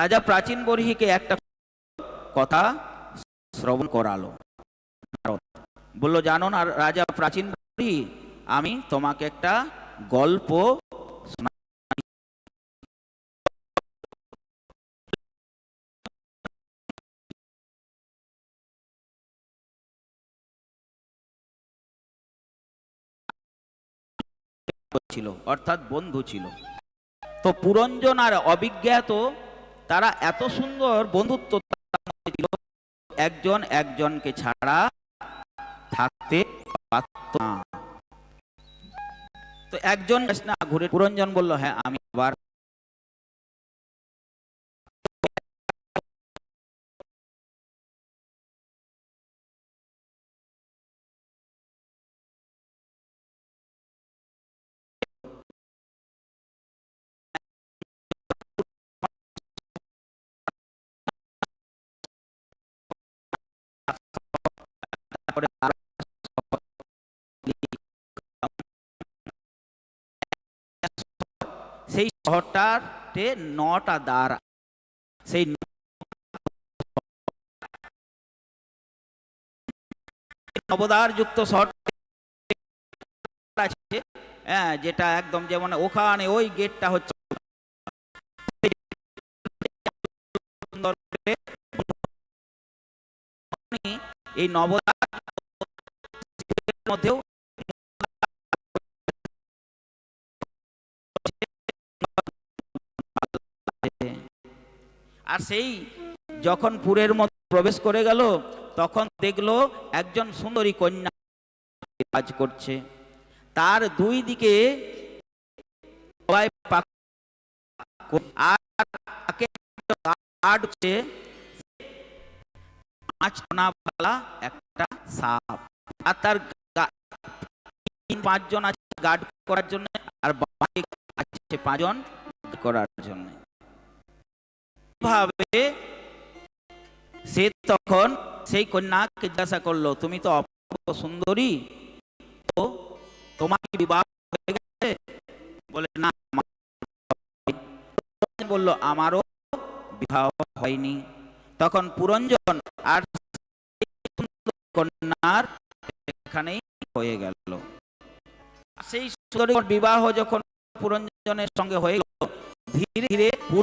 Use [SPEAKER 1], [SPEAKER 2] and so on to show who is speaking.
[SPEAKER 1] রাজা প্রাচীন বরহিকে একটা কথা শ্রবণ করালো। বলল, জানো না রাজা প্রাচীন বরহি, আমি তোমাকে একটা গল্প ছিল অর্থাৎ বন্ধু ছিল। তো পুরঞ্জন আর অবিজ্ঞাত তারা এত সুন্দর বন্ধুত্ব একজন একজনকে ছাড়া থাকতে পারত না। তো একজন ঘুরে পুরঞ্জন বলল হ্যাঁ আমি আবার তারপরে সেই নটা দ্বার সেই যুক্ত শহর আছে হ্যাঁ যেটা একদম যেমন ওখানে ওই গেটটা হচ্ছে। এই মধ্যেও আর সেই যখন পুরের মধ্যে প্রবেশ করে গেল, তখন দেখল একজন সুন্দরী কন্যা কাজ করছে। তার দুই দিকে একটা সাপ। আর তার পাঁচজন আছে গার্ড করার জন্য আর বাকি আছে পাঁচজন করার জন্য। ভাবে সে তখন সেই কন্যাকে জিজ্ঞাসা করল, তুমি তো অপূর্ব সুন্দরী। তো তোমার কি বিবাহ হয়ে গেছে? বলে, না, আমার হয়নি।" বলল, আমারও বিবাহ হয়নি। তখন পুরঞ্জন আর কন্যার এখানেই হয়ে গেল। সেই সুন্দরী বিবাহ যখন পুরঞ্জনের সঙ্গে হয়ে গেল ধীরে ধীরে